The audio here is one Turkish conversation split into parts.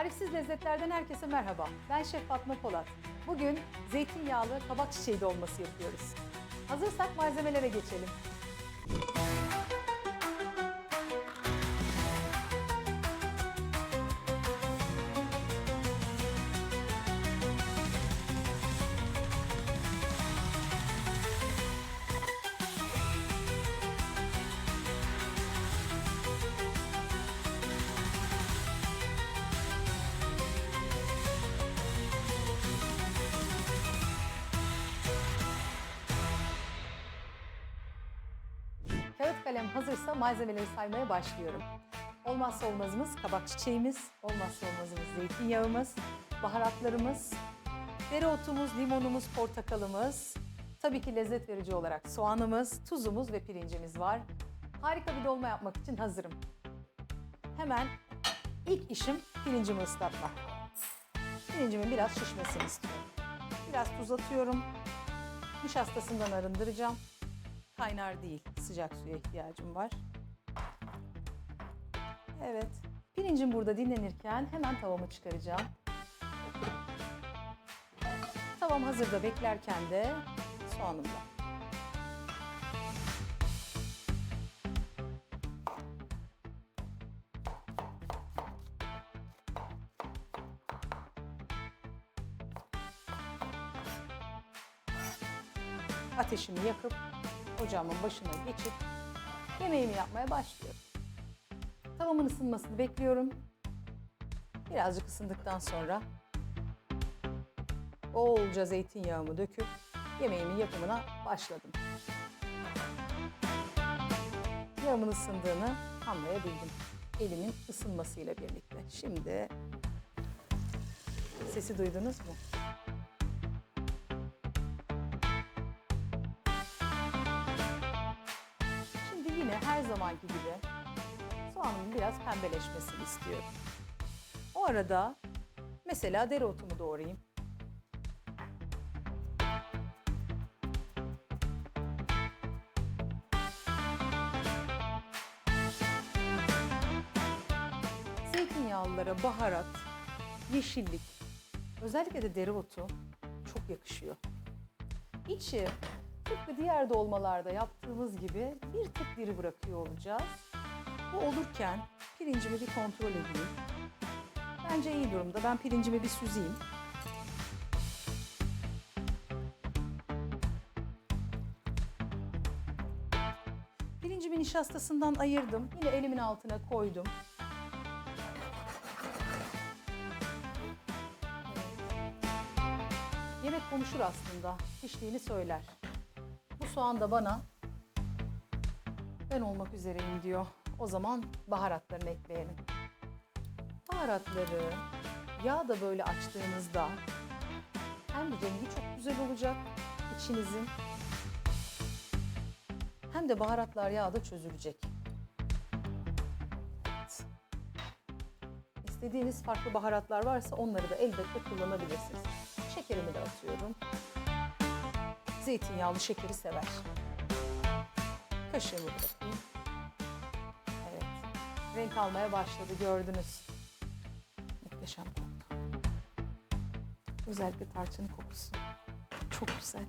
Tarifsiz lezzetlerden herkese merhaba. Ben Şef Fatma Polat. Bugün zeytinyağlı kabak çiçeği dolması yapıyoruz. Hazırsak malzemelere geçelim. Hazırsa malzemeleri saymaya başlıyorum. Olmazsa olmazımız kabak çiçeğimiz, olmazsa olmazımız zeytinyağımız, baharatlarımız, dereotumuz, limonumuz, portakalımız, tabii ki lezzet verici olarak soğanımız, tuzumuz ve pirincimiz var. Harika bir dolma yapmak için hazırım. Hemen ilk işim pirincimi ıslatmak. Pirincimin biraz şişmesini istiyorum. Biraz tuz atıyorum. Nişastasından arındıracağım. Kaynar değil, sıcak suya ihtiyacım var. Evet, pirincim burada dinlenirken hemen tavamı çıkaracağım. Tavam hazırda beklerken de soğanımla. Ateşimi yakıp ocağımın başına geçip yemeğimi yapmaya başlıyorum. Tavamın ısınmasını bekliyorum. Birazcık ısındıktan sonra bolca zeytinyağımı döküp yemeğimin yapımına başladım. Yağımın ısındığını anlayabildim. Elimin ısınmasıyla birlikte. Şimdi sesi duydunuz mu? Her zamanki gibi soğanın biraz pembeleşmesini istiyorum. O arada mesela dereotumu doğrayayım. Zeytinyağlılara baharat, yeşillik, özellikle de dereotu çok yakışıyor. İçi tıpkı diğer dolmalarda yaptığımız gibi bir tık diri bırakıyor olacağız. Bu olurken pirincimi bir kontrol edeyim. Bence iyi durumda. Ben pirincimi bir süzeyim. Pirincimi nişastasından ayırdım. Yine elimin altına koydum. Yemek konuşur aslında. Piştiğini söyler. Soğan da bana ben olmak üzereyim diyor. O zaman baharatlarını ekleyelim. Baharatları yağda böyle açtığınızda hem rengi çok güzel olacak içinizin hem de baharatlar yağda çözülecek. Evet. İstediğiniz farklı baharatlar varsa onları da elbette kullanabilirsiniz. Şekerimi de atıyorum. Zeytinyağlı şekeri sever. Kaşığımı bırakayım. Evet. Renk almaya başladı gördünüz. Muhteşem koktu. Özellikle tarçının kokusu. Çok güzel.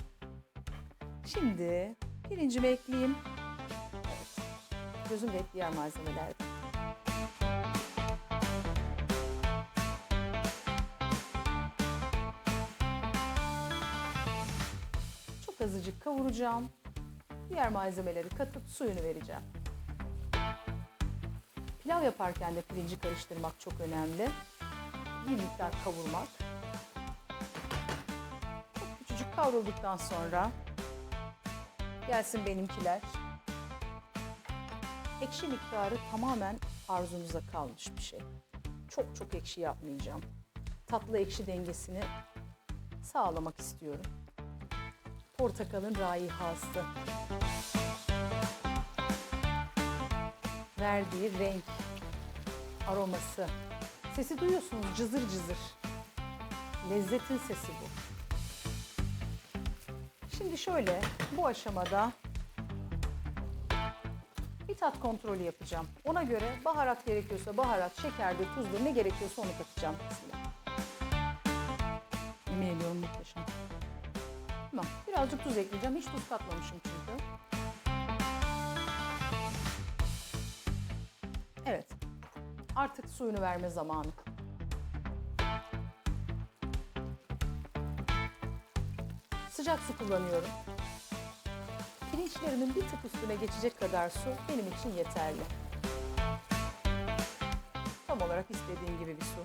Şimdi pirincimi ekleyeyim. Evet. Gözüm hep diğer malzemelerde. Azıcık kavuracağım. Diğer malzemeleri katıp suyunu vereceğim. Pilav yaparken de pirinci karıştırmak çok önemli. Bir miktar kavurmak. Çok küçücük kavrulduktan sonra gelsin benimkiler. Ekşi miktarı tamamen arzunuza kalmış bir şey. Çok çok ekşi yapmayacağım. Tatlı ekşi dengesini sağlamak istiyorum. Portakalın raihası. Verdiği renk, aroması. Sesi duyuyorsunuz cızır cızır. Lezzetin sesi bu. Şimdi şöyle bu aşamada bir tat kontrolü yapacağım. Ona göre baharat gerekiyorsa baharat, şekerdir, tuzdur ne gerekiyorsa onu katacağım. Yemin ediyorum muhteşem. Tamam. Birazcık tuz ekleyeceğim. Hiç tuz katmamışım çünkü. Evet. Artık suyunu verme zamanı. Sıcak su kullanıyorum. Pirinçlerimin bir tık üstüne geçecek kadar su benim için yeterli. Tam olarak istediğim gibi bir su.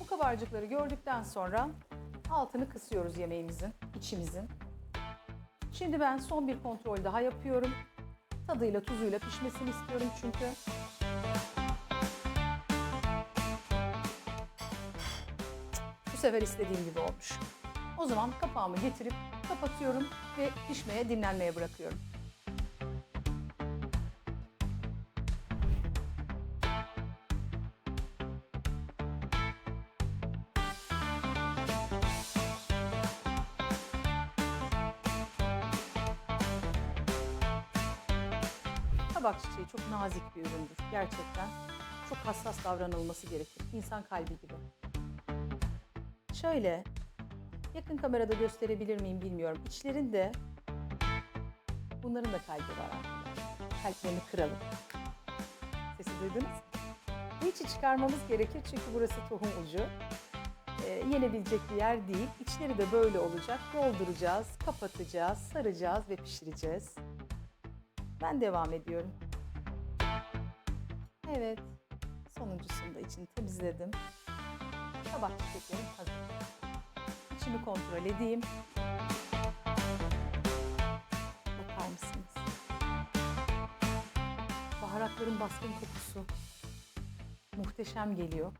Bu kabarcıkları gördükten sonra altını kısıyoruz yemeğimizin, içimizin. Şimdi ben son bir kontrol daha yapıyorum. Tadıyla tuzuyla pişmesini istiyorum çünkü. Bu sefer istediğim gibi olmuş. O zaman kapağımı getirip kapatıyorum ve pişmeye, dinlenmeye bırakıyorum. Kabak çiçeği çok nazik bir üründür gerçekten. Çok hassas davranılması gerekir. İnsan kalbi gibi. Şöyle yakın kamerada gösterebilir miyim bilmiyorum. İçlerinde bunların da kalbi var arkadaşlar. Kalplerini kıralım. Sesi duydunuz mu? Bu içi çıkarmamız gerekir çünkü burası tohum ucu. Ee, yenebilecek bir yer değil. İçleri de böyle olacak. Dolduracağız, kapatacağız, saracağız ve pişireceğiz. Ben devam ediyorum. Evet, sonuncusunu da içini temizledim. Kabak çiçeklerim hazır. İçini kontrol edeyim. Bakar mısınız? Baharatların baskın kokusu muhteşem geliyor.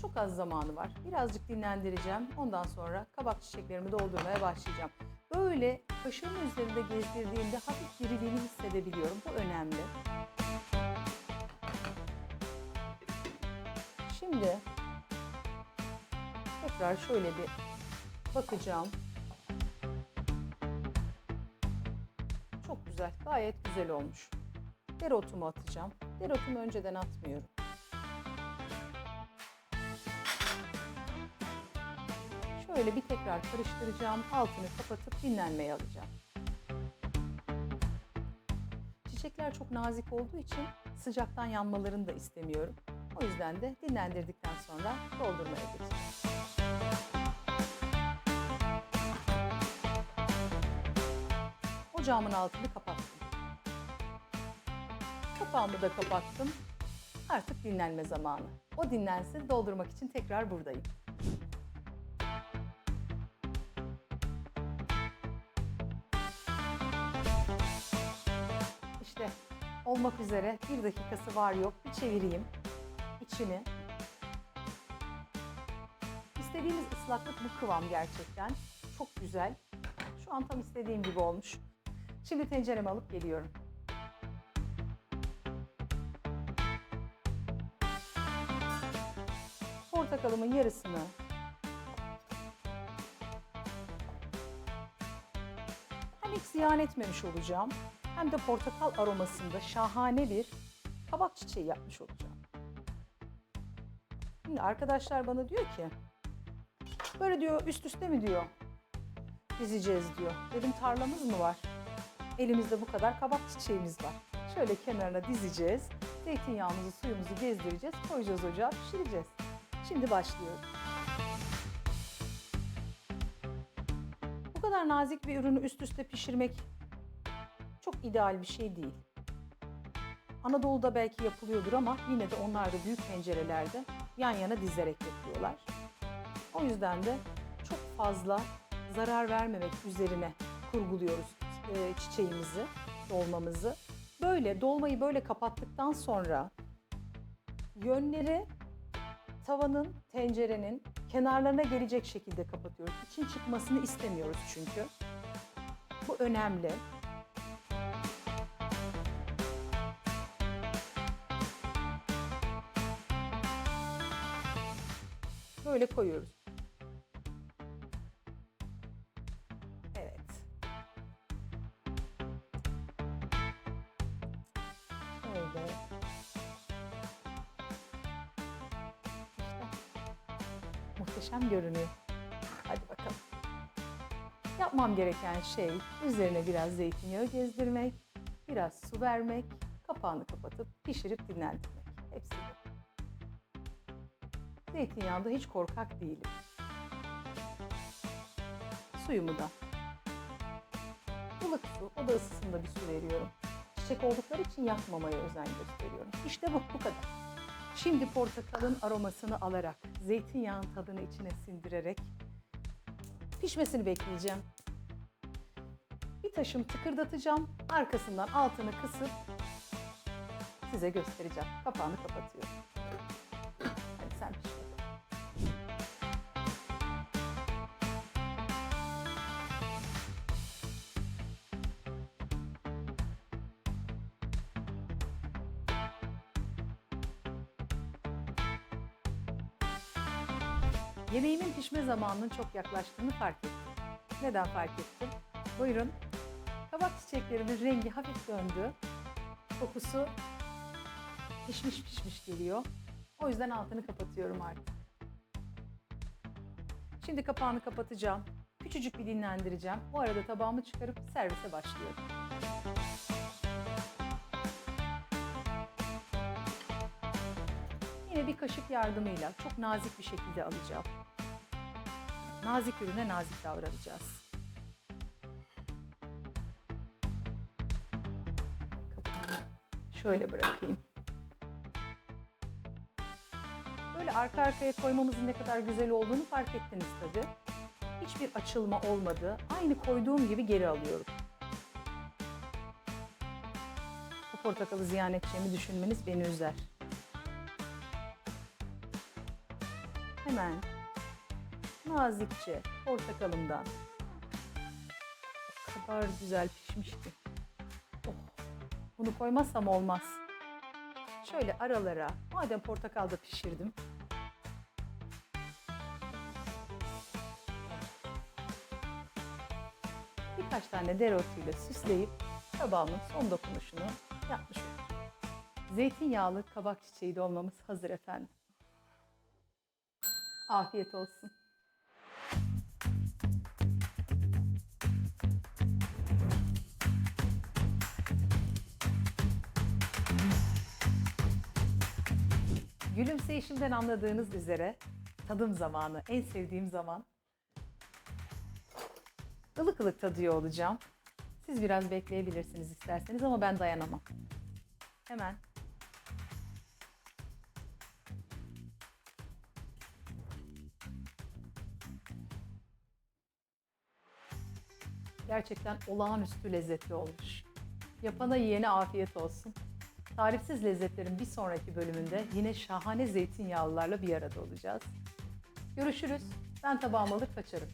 Çok az zamanı var. Birazcık dinlendireceğim. Ondan sonra kabak çiçeklerimi doldurmaya başlayacağım. Böyle kaşığın üzerinde gezdirdiğimde hafif diriliğini hissedebiliyorum. Bu önemli. Şimdi tekrar şöyle bir bakacağım. Çok güzel, gayet güzel olmuş. Dereotumu atacağım. Dereotumu önceden atmıyorum. Şöyle bir tekrar karıştıracağım. Altını kapatıp dinlenmeye alacağım. Çiçekler çok nazik olduğu için sıcaktan yanmalarını da istemiyorum. O yüzden de dinlendirdikten sonra doldurmaya geçeceğim. Ocağımın altını kapattım. Kapağımı da kapattım. Artık dinlenme zamanı. O dinlensin, doldurmak için tekrar buradayım. Olmak üzere bir dakikası var yok bir çevireyim içini. İstediğimiz ıslaklık bu kıvam gerçekten. Çok güzel. Şu an tam istediğim gibi olmuş. Şimdi tenceremi alıp geliyorum. Portakalımın yarısını ziyan etmemiş olacağım hem de portakal aromasında şahane bir kabak çiçeği yapmış olacağım. Şimdi arkadaşlar bana diyor ki böyle diyor üst üste mi diyor dizeceğiz diyor. Dedim tarlamız mı var? Elimizde bu kadar kabak çiçeğimiz var. Şöyle kenarına dizeceğiz. Zeytinyağımızı, suyumuzu gezdireceğiz. Koyacağız ocağa, pişireceğiz. Şimdi başlıyoruz. Kadar nazik bir ürünü üst üste pişirmek çok ideal bir şey değil. Anadolu'da belki yapılıyordur ama yine de onlar da büyük tencerelerde yan yana dizerek yapıyorlar. O yüzden de çok fazla zarar vermemek üzerine kurguluyoruz e, çiçeğimizi, dolmamızı. Böyle dolmayı böyle kapattıktan sonra yönleri tavanın, tencerenin kenarlarına gelecek şekilde kapatıyoruz. İçin çıkmasını istemiyoruz çünkü. Bu önemli. Böyle koyuyoruz. Muhteşem görünüyor. Hadi bakalım. Yapmam gereken şey üzerine biraz zeytinyağı gezdirmek, biraz su vermek, kapağını kapatıp pişirip dinlendirmek. Hepsi bu. Zeytinyağında hiç korkak değilim. Suyumu da. Ilık su, oda ısısında bir su veriyorum. Çiçek oldukları için yakmamaya özen gösteriyorum. İşte bu, bu kadar. Şimdi portakalın aromasını alarak, zeytinyağın tadını içine sindirerek pişmesini bekleyeceğim. Bir taşım tıkırdatacağım. Arkasından altını kısıp size göstereceğim. Kapağını kapatıyorum. Yemeğimin pişme zamanının çok yaklaştığını fark ettim. Neden fark ettim? Buyurun. Kabak çiçeklerimin rengi hafif döndü. Kokusu pişmiş pişmiş geliyor. O yüzden altını kapatıyorum artık. Şimdi kapağını kapatacağım. Küçücük bir dinlendireceğim. O arada tabağımı çıkarıp servise başlıyorum. Bir kaşık yardımıyla çok nazik bir şekilde alacağım. Nazik ürüne nazik davranacağız. Şöyle bırakayım. Böyle arka arkaya koymamızın ne kadar güzel olduğunu fark ettiniz tabii. Hiçbir açılma olmadı. Aynı koyduğum gibi geri alıyorum. Bu portakalı ziyan edeceğimi düşünmeniz beni üzer. Hemen nazikçe portakalımdan o kadar güzel pişmiş ki. Oh, bunu koymazsam olmaz. Şöyle aralara, madem portakalda pişirdim. Birkaç tane dereotuyla süsleyip tabağımın son dokunuşunu yapmış oldum. Zeytinyağlı kabak çiçeği dolmamız hazır efendim. Afiyet olsun. Gülümseyişimden anladığınız üzere tadım zamanı, en sevdiğim zaman. Ilık ılık tadıyor olacağım. Siz biraz bekleyebilirsiniz isterseniz ama ben dayanamam. Hemen Gerçekten olağanüstü lezzetli olmuş. Yapana yiyene afiyet olsun. Tarifsiz lezzetlerin bir sonraki bölümünde yine şahane zeytinyağlılarla bir arada olacağız. Görüşürüz. Ben tabağımı alıp kaçarım.